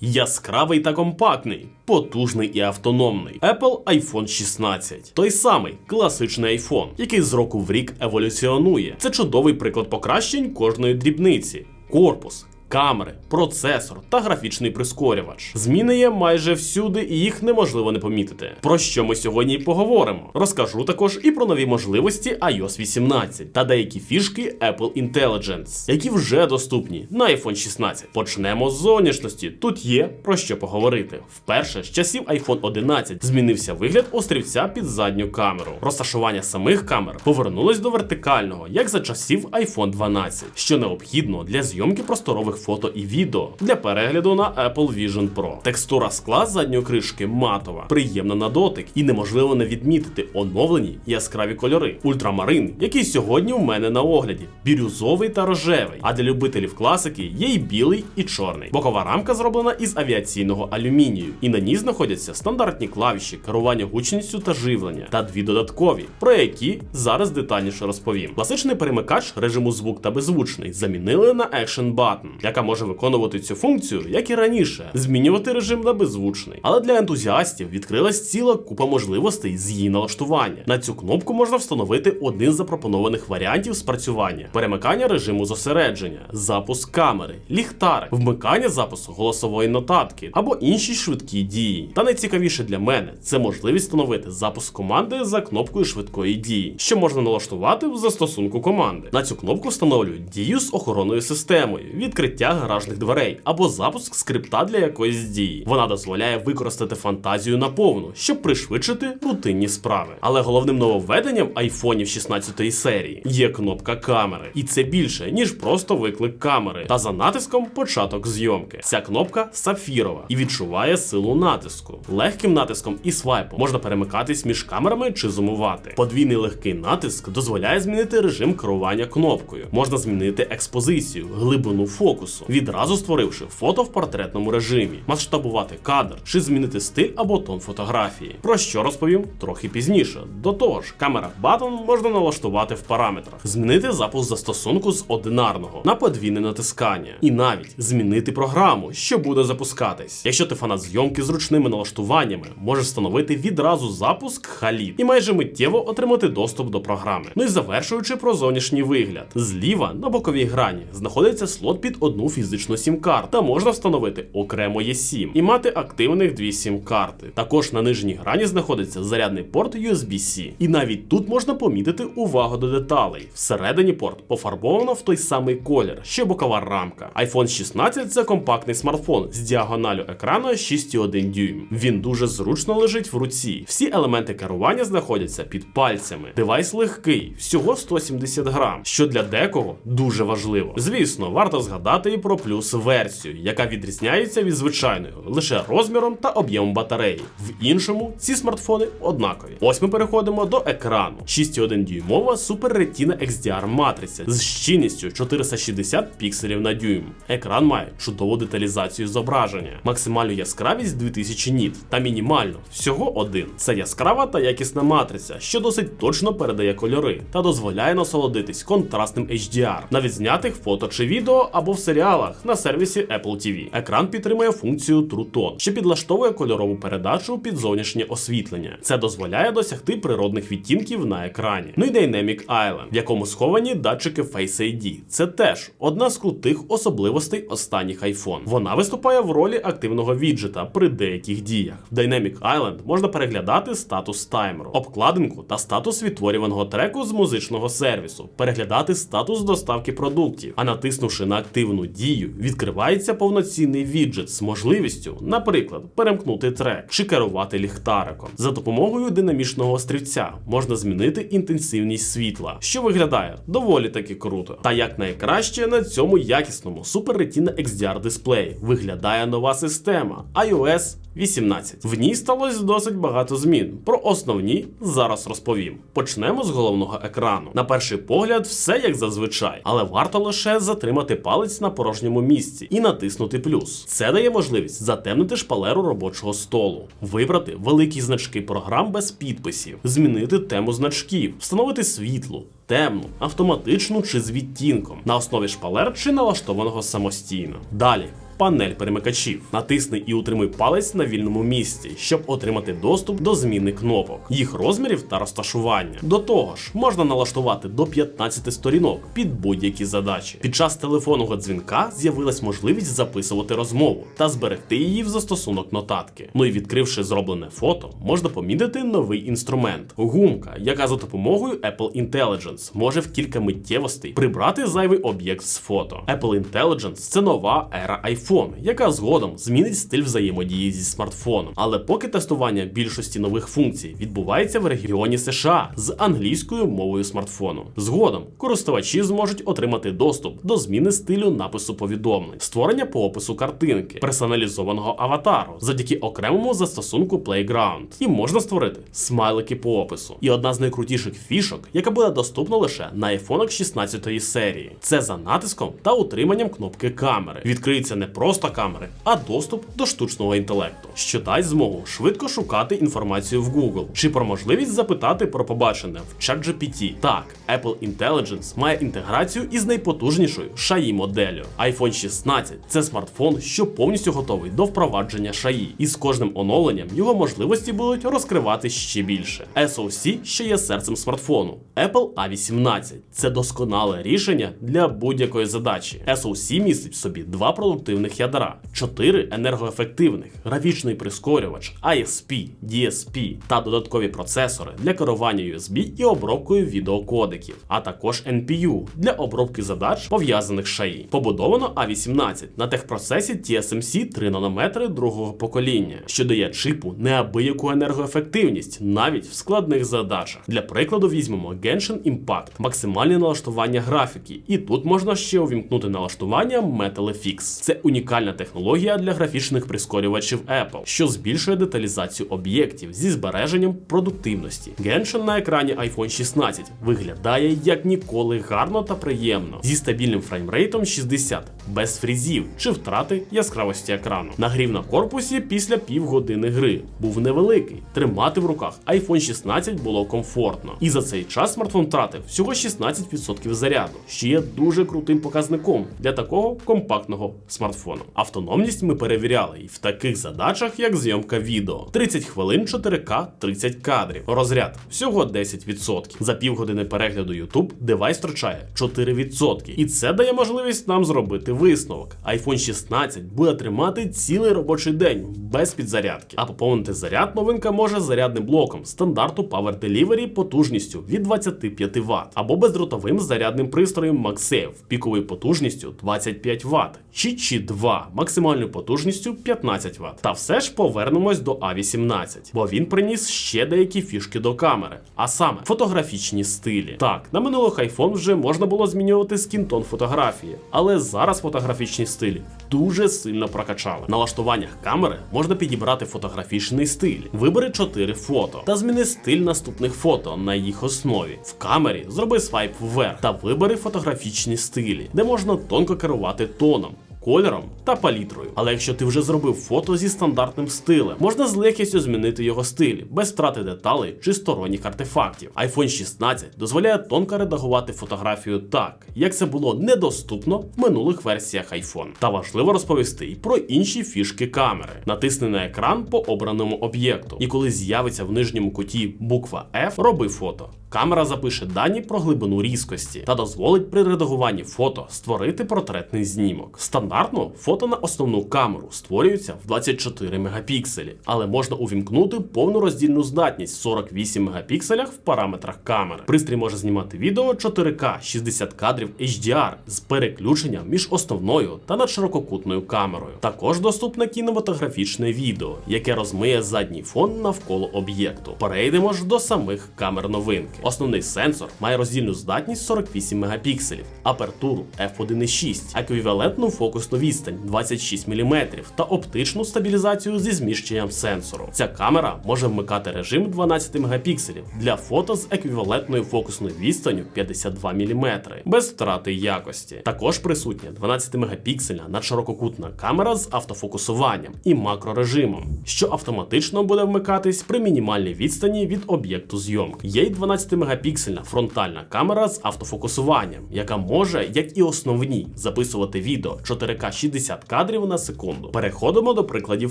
Яскравий та компактний, потужний і автономний Apple iPhone 16. Той самий класичний iPhone, який з року в рік еволюціонує. Це чудовий приклад покращень кожної дрібниці. Корпус. Камери, процесор та графічний прискорювач. Зміни є майже всюди, і їх неможливо не помітити. Про що ми сьогодні поговоримо. Розкажу також і про нові можливості iOS 18 та деякі фішки Apple Intelligence, які вже доступні на iPhone 16. Почнемо з зовнішності. Тут є про що поговорити. Вперше з часів iPhone 11 змінився вигляд острівця під задню камеру. Розташування самих камер повернулось до вертикального, як за часів iPhone 12, що необхідно для зйомки просторових фото і відео для перегляду на Apple Vision Pro. Текстура скла задньої кришки матова, приємна на дотик і неможливо не відмітити оновлені яскраві кольори. Ультрамарин, який сьогодні у мене на огляді, бірюзовий та рожевий. А для любителів класики є й білий і чорний. Бокова рамка зроблена із авіаційного алюмінію, і на ній знаходяться стандартні клавіші, керування гучністю та живлення, та дві додаткові, про які зараз детальніше розповім. Класичний перемикач режиму звук та беззвучний замінили на Action Button, яка може виконувати цю функцію, як і раніше, змінювати режим на беззвучний. Але для ентузіастів відкрилась ціла купа можливостей з її налаштування. На цю кнопку можна встановити один з запропонованих варіантів спрацювання: перемикання режиму зосередження, запуск камери, ліхтарик, вмикання запису голосової нотатки або інші швидкі дії. Та найцікавіше для мене це можливість встановити запуск команди за кнопкою швидкої дії, що можна налаштувати в застосунку команди. На цю кнопку встановлюють дію з охоронною системою, відкриття гаражних дверей або запуск скрипта для якоїсь дії. Вона дозволяє використати фантазію наповну, щоб пришвидшити рутинні справи. Але головним нововведенням айфонів 16 серії є кнопка камери, і це більше ніж просто виклик камери. Та за натиском початок зйомки. Ця кнопка сапфірова і відчуває силу натиску. Легким натиском і свайпом можна перемикатись між камерами чи зумувати. Подвійний легкий натиск дозволяє змінити режим керування кнопкою. Можна змінити експозицію, глибину фокусу, відразу створивши фото в портретному режимі, масштабувати кадр чи змінити стиль або тон фотографії. Про що розповім трохи пізніше. До того ж, камера Button можна налаштувати в параметрах, змінити запуск застосунку з одинарного на подвійне натискання, і навіть змінити програму, що буде запускатись. Якщо ти фанат зйомки з ручними налаштуваннями, можеш встановити відразу запуск Halid і майже миттєво отримати доступ до програми. Ну і завершуючи про зовнішній вигляд, зліва на боковій грані знаходиться слот під одну фізичну сім-карту, та можна встановити окремо є7 і мати активних дві сім-карти. Також на нижній грані знаходиться зарядний порт USB-C. І навіть тут можна помітити увагу до деталей. Всередині порт пофарбовано в той самий колір, що бокова рамка. iPhone 16 це компактний смартфон з діагоналю екрану 6,1 дюйм. Він дуже зручно лежить в руці. Всі елементи керування знаходяться під пальцями. Девайс легкий, всього 170 грам, що для декого дуже важливо. Звісно, варто згадати і про плюс версію, яка відрізняється від звичайної лише розміром та об'ємом батареї. В іншому ці смартфони однакові. Ось ми переходимо до екрану. 6,1 дюймова Super Retina XDR матриця з щільністю 460 пікселів на дюйм. Екран має чудову деталізацію зображення, максимальну яскравість 2000 ніт та мінімальну всього один. Це яскрава та якісна матриця, що досить точно передає кольори та дозволяє насолодитись контрастним HDR на відзнятих фото чи відео або в серіалах на сервісі Apple TV. Екран підтримує функцію True Tone, що підлаштовує кольорову передачу під зовнішнє освітлення. Це дозволяє досягти природних відтінків на екрані. Ну і Dynamic Island, в якому сховані датчики Face ID. Це теж одна з крутих особливостей останніх iPhone. Вона виступає в ролі активного віджета при деяких діях. В Dynamic Island можна переглядати статус таймеру, обкладинку та статус відтворюваного треку з музичного сервісу, переглядати статус доставки продуктів, а натиснувши на активну дію, відкривається повноцінний віджит з можливістю, наприклад, перемкнути трек чи керувати ліхтариком. За допомогою динамічного острівця можна змінити інтенсивність світла, що виглядає доволі таки круто. Та як найкраще на цьому якісному Super Retina XDR дисплеї виглядає нова система iOS 18. В ній сталося досить багато змін. Про основні зараз розповім. Почнемо з головного екрану. На перший погляд, все як зазвичай, але варто лише затримати палець на порожньому місці і натиснути плюс. Це дає можливість затемнити шпалеру робочого столу, вибрати великі значки програм без підписів, змінити тему значків, встановити світло. Темну, автоматичну чи з відтінком на основі шпалер чи налаштованого самостійно. Далі панель перемикачів. Натисни і утримуй палець на вільному місці, щоб отримати доступ до зміни кнопок, їх розмірів та розташування. До того ж, можна налаштувати до 15 сторінок під будь-які задачі. Під час телефонного дзвінка з'явилась можливість записувати розмову та зберегти її в застосунок нотатки. Ну і відкривши зроблене фото, можна помітити новий інструмент гумка, яка за допомогою Apple Intelligence може в кілька миттєвостей прибрати зайвий об'єкт з фото. Apple Intelligence – це нова ера iPhone, яка згодом змінить стиль взаємодії зі смартфоном. Але поки тестування більшості нових функцій відбувається в регіоні США з англійською мовою смартфону. Згодом користувачі зможуть отримати доступ до зміни стилю напису повідомлень, створення по опису картинки, персоналізованого аватару завдяки окремому застосунку Playground. І можна створити смайлики по опису. І одна з найкрутіших фішок, яка буде доступна лише на айфонах 16 серії. Це за натиском та утриманням кнопки камери. Відкриється не просто камери, а доступ до штучного інтелекту, що дасть змогу швидко шукати інформацію в Google, чи про можливість запитати про побачене в ChatGPT. Так, Apple Intelligence має інтеграцію із найпотужнішою SHAI моделлю. iPhone 16 це смартфон, що повністю готовий до впровадження SHAI. І з кожним оновленням його можливості будуть розкривати ще більше. SoC ще є серцем смартфону. Apple A18 це досконале рішення для будь-якої задачі. SoC містить в собі два продуктивних ядра, чотири енергоефективних, графічний прискорювач, ISP, DSP та додаткові процесори для керування USB і обробкою відеокодеків, а також NPU для обробки задач пов'язаних з SHAI. Побудовано A18 на техпроцесі TSMC 3 нанометри другого покоління, що дає чипу неабияку енергоефективність навіть в складних задачах. Для прикладу візьмемо Genshin Impact, максимальне налаштування графіки, і тут можна ще увімкнути налаштування MetalFX. Це унікальна технологія для графічних прискорювачів Apple, що збільшує деталізацію об'єктів зі збереженням продуктивності. Genshin на екрані iPhone 16 виглядає як ніколи гарно та приємно, зі стабільним фреймрейтом 60, без фрізів чи втрати яскравості екрану. Нагрів на корпусі після півгодини гри був невеликий. Тримати в руках iPhone 16 було комфортно. І за цей час смартфон втратив всього 16% заряду, що є дуже крутим показником для такого компактного смартфону. Автономність ми перевіряли і в таких задачах, як зйомка відео: 30 хвилин 4К 30 кадрів. Розряд всього 10%. За півгодини перегляду YouTube девайс втрачає 4%. І це дає можливість нам зробити висновок. iPhone 16 буде тримати цілий робочий день без підзарядки. А поповнити заряд новинка може зарядним блоком стандарту Power Delivery потужністю від 25 Вт або бездротовим зарядним пристроєм MagSafe піковою потужністю 25 Вт чи Qi 2 максимальною потужністю 15 Вт. Та все ж повернемось до A18, бо він приніс ще деякі фішки до камери, а саме фотографічні стилі. Так, на минулих iPhone вже можна було змінювати скінтон фотографії, але зараз фотографічні стилі дуже сильно прокачали. В налаштуваннях камери можна підібрати фотографічний стиль. Вибери 4 фото та зміни стиль наступних фото на їх основі. В камері зроби свайп вверх та вибери фотографічні стилі, де можна тонко керувати тоном. Кольором та палітрою. Але якщо ти вже зробив фото зі стандартним стилем, можна з легкістю змінити його стиль без втрати деталей чи сторонніх артефактів. iPhone 16 дозволяє тонко редагувати фотографію так, як це було недоступно в минулих версіях iPhone. Та важливо розповісти і про інші фішки камери. Натисни на екран по обраному об'єкту, і коли з'явиться в нижньому куті буква F, роби фото. Камера запише дані про глибину різкості та дозволить при редагуванні фото створити портретний знімок. Стандартно фото на основну камеру створюється в 24 мегапікселі, але можна увімкнути повну роздільну здатність 48 мегапікселях в параметрах камери. Пристрій може знімати відео 4К 60 кадрів HDR з переключенням між основною та надширококутною камерою. Також доступне кінематографічне відео, яке розмиє задній фон навколо об'єкту. Перейдемо ж до самих камер новинки. Основний сенсор має роздільну здатність 48 мегапікселів, апертуру f1.6, еквівалентну фокусну відстань 26 мм та оптичну стабілізацію зі зміщенням сенсору. Ця камера може вмикати режим 12 мегапікселів для фото з еквівалентною фокусною відстанню 52 мм без втрати якості. Також присутня 12 мегапіксельна надширококутна камера з автофокусуванням і макрорежимом, що автоматично буде вмикатись при мінімальній відстані від об'єкту зйомки. Є й 12 12-мегапіксельна фронтальна камера з автофокусуванням, яка може, як і основні, записувати відео 4К 60 кадрів на секунду. Переходимо до прикладів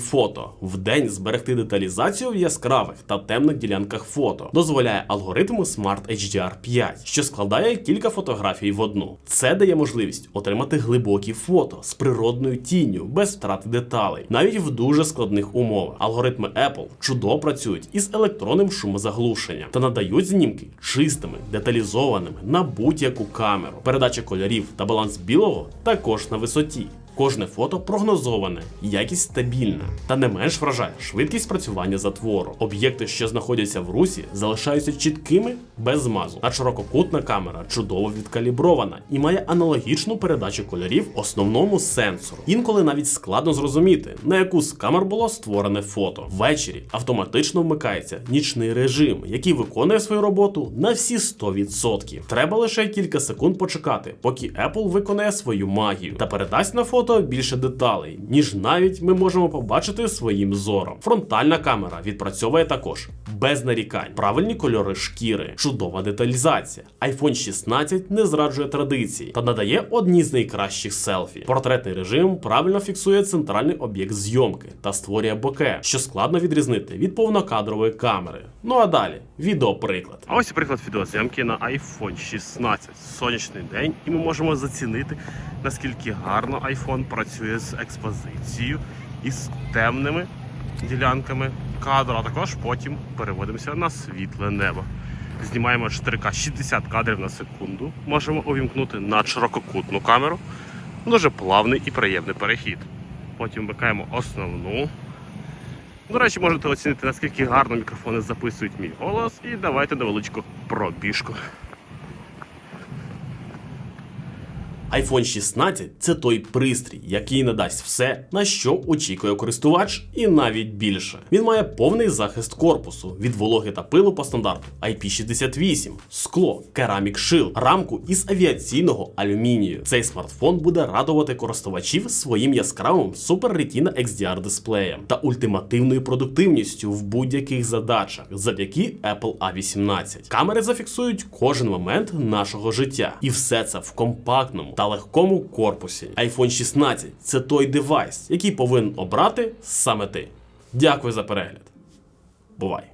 фото. Вдень зберегти деталізацію в яскравих та темних ділянках фото дозволяє алгоритм Smart HDR 5, що складає кілька фотографій в одну. Це дає можливість отримати глибокі фото з природною тінню без втрати деталей, навіть в дуже складних умовах. Алгоритми Apple чудово працюють із електронним шумозаглушенням та надають знімки чистими, деталізованими на будь-яку камеру. Передача кольорів та баланс білого також на висоті. Кожне фото прогнозоване, якість стабільна, та не менш вражає швидкість працювання затвору. Об'єкти, що знаходяться в русі, залишаються чіткими без змазу. А ширококутна камера чудово відкалібрована і має аналогічну передачу кольорів основному сенсору. Інколи навіть складно зрозуміти, на яку з камер було створене фото. Ввечері автоматично вмикається нічний режим, який виконує свою роботу на всі 100%. Треба лише кілька секунд почекати, поки Apple виконає свою магію та передасть на фото більше деталей, ніж навіть ми можемо побачити своїм зором. Фронтальна камера відпрацьовує також без нарікань, правильні кольори шкіри, чудова деталізація. iPhone 16 не зраджує традиції та надає одні з найкращих селфі. Портретний режим правильно фіксує центральний об'єкт зйомки та створює боке, що складно відрізнити від повнокадрової камери. Ну а далі відеоприклад. А ось приклад відеозйомки на iPhone 16. Сонячний день, і ми можемо зацінити, наскільки гарно iPhone працює з експозицією і з темними ділянками кадру, а також потім переводимося на світле небо. Знімаємо 4К 60 кадрів на секунду. Можемо увімкнути на ширококутну камеру. Дуже плавний і приємний перехід. Потім вмикаємо основну. До речі, можете оцінити, наскільки гарно мікрофони записують мій голос. І давайте невеличку пробіжку. iPhone 16 це той пристрій, який надасть все, на що очікує користувач, і навіть більше. Він має повний захист корпусу від вологи та пилу по стандарту IP68, скло, керамік шил, рамку із авіаційного алюмінію. Цей смартфон буде радувати користувачів своїм яскравим Super Retina XDR дисплеєм та ультимативною продуктивністю в будь-яких задачах завдяки Apple A18. Камери зафіксують кожен момент нашого життя, і все це в компактному та легкому корпусі. iPhone 16 це той девайс, який повинен обрати саме ти. Дякую за перегляд. Бувай!